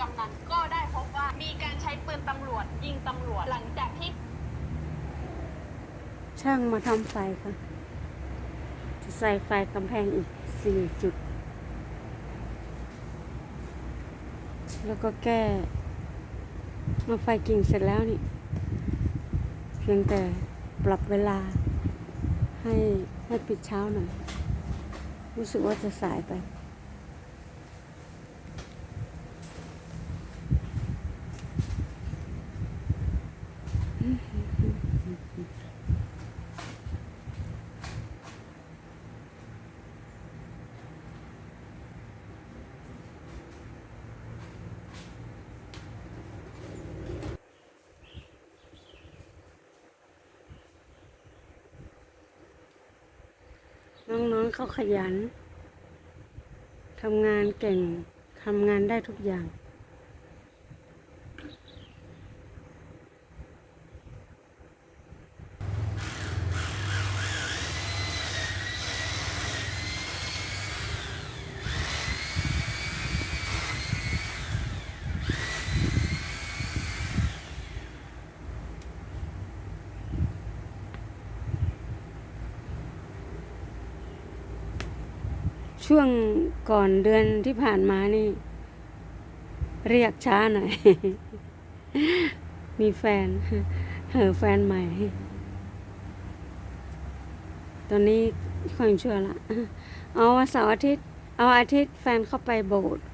กำนันก็ได้พบว่ามีการใช้ปืนตำรวจ ยิงตำรวจหลังจากที่ช่างมาทำไฟค่ะ จะใส่ไฟกำแพงอีกสี่จุด แล้วก็แก้มาไฟกิ่งเสร็จแล้วนี่ เพียงแต่ปรับเวลา ให้ให้ปิดเช้าหน่อย รู้สึกว่าจะสายไป น้องๆเขาขยันทำงานเก่งทำงานได้ทุกอย่าง ช่วงก่อนเดือนที่ผ่านมานี่ เรียกช้าหน่อย มีแฟนเหอแฟนใหม่ ตอนนี้ค่อยชั่วละ เอาวันเสาร์อาทิตย์ เอาอาทิตย์แฟนเข้าไปโบสถ์